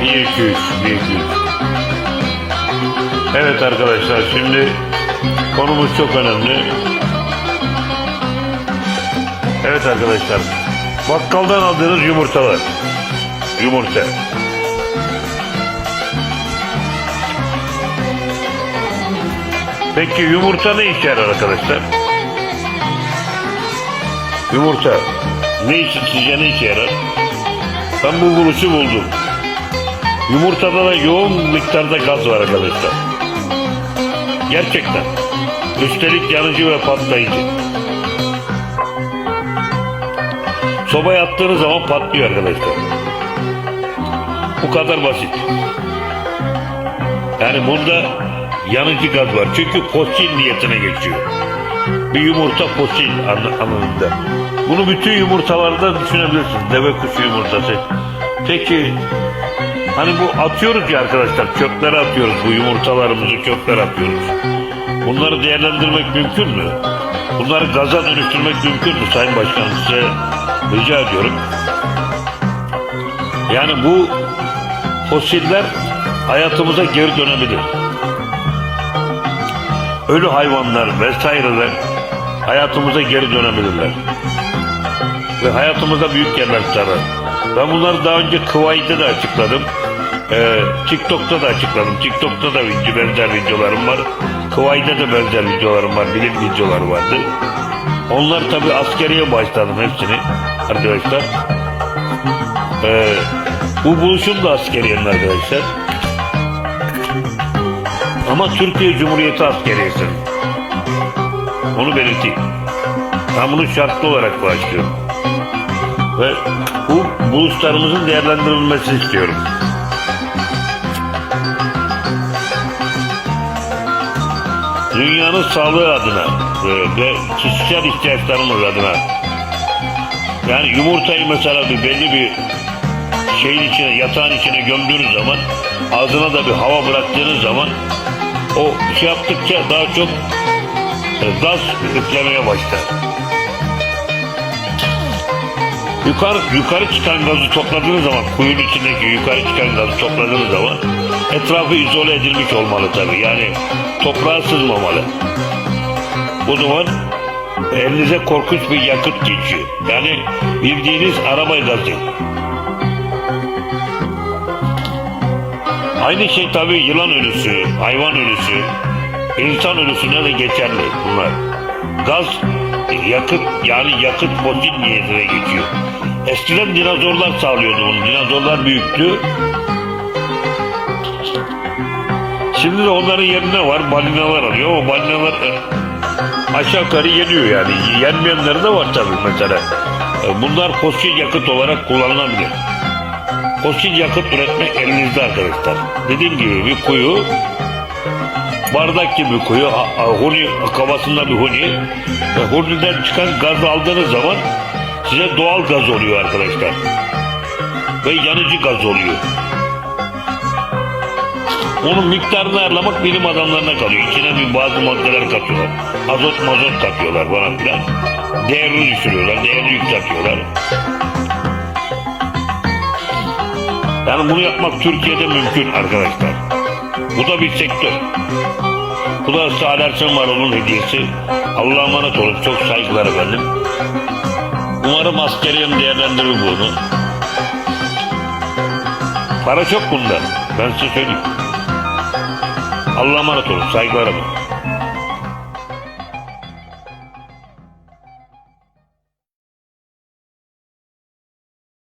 1 2 3 1 2 3 Evet arkadaşlar şimdi konumuz çok önemli. Evet arkadaşlar bakkaldan aldığınız yumurtalar. Yumurta. Peki yumurta ne yarar arkadaşlar? Yumurta ne için sizce ne işe yarar? Ben bu buluşu buldum. Yumurtada da yoğun miktarda gaz var arkadaşlar. Gerçekten. Üstelik yanıcı ve patlayıcı. Sobaya attığınız zaman patlıyor arkadaşlar. Bu kadar basit. Yani bunda yanıcı gaz var. Çünkü fosil niyetine geçiyor. Bir yumurta fosil an- anlamında. Bunu bütün yumurtalarda düşünebilirsiniz. Deve kuşu yumurtası. Peki hani bu atıyoruz ya arkadaşlar çöplere atıyoruz bu yumurtalarımızı çöplere atıyoruz. Bunları değerlendirmek mümkün mü? Bunları gaza dönüştürmek mümkün mü Sayın Başkanım size rica ediyorum. Yani bu fosiller hayatımıza geri dönebilir. Ölü hayvanlar vesaireler hayatımıza geri dönebilirler. Ve hayatımıza büyük yerler tutarlar. Ben bunları daha önce Kuwait'te de açıkladım. Ee, TikTok'ta da açıkladım. TikTok'ta da video, benzer videolarım var. Kuwait'te de benzer videolarım var. Bilim videoları vardı. Onlar tabi askeriye başladım hepsini arkadaşlar. Ee, bu buluşum da askeriyenin arkadaşlar. Ama Türkiye Cumhuriyeti askeriyesi. Onu belirteyim. Ben bunu şartlı olarak başlıyorum. Ve bu buluşlarımızın değerlendirilmesini istiyorum. Dünyanın sağlığı adına ve kişisel ihtiyaçlarımız adına yani yumurtayı mesela bir belli bir şeyin içine, yatağın içine gömdüğünüz zaman ağzına da bir hava bıraktığınız zaman o şey yaptıkça daha çok e, gaz üflemeye başlar. Yukarı, yukarı çıkan gazı topladığınız zaman, kuyunun içindeki yukarı çıkan gazı topladığınız zaman etrafı izole edilmiş olmalı tabii. Yani toprağa sızmamalı. O zaman elinize korkunç bir yakıt geçiyor. Yani bildiğiniz araba gazı. Aynı şey tabii yılan ölüsü, hayvan ölüsü, insan ölüsüne de geçerli bunlar. Gaz yakıt yani yakıt fosil niyetine geçiyor. Eskiden dinozorlar sağlıyordu bunu. Dinozorlar büyüktü. Şimdi de onların yerine var balinalar alıyor. O balinalar e, aşağı yukarı yeniyor yani. Yenmeyenleri de var tabii mesela. E, Bunlar fosil yakıt olarak kullanılabilir. Fosil yakıt üretmek elinizde arkadaşlar. Dediğim gibi bir kuyu, bardak gibi a- huni, kafasında bir huni. Ve huniden çıkan gazı aldığınız zaman size doğal gaz oluyor arkadaşlar. Ve yanıcı gaz oluyor. Onun miktarını ayarlamak bilim adamlarına kalıyor. İçine bir bazı maddeler katıyorlar. Azot mazot katıyorlar falan filan. Değerini düşürüyorlar, değerini yükseltiyorlar. Yani bunu yapmak Türkiye'de mümkün arkadaşlar. Bu da bir sektör. Bu da var onun hediyesi. Allah'a emanet olun. Çok saygılar efendim. Umarım askeriyen değerlendirir bunu. Para çok bunda. Ben size söyleyeyim. Allah'a emanet olun. Saygılar efendim.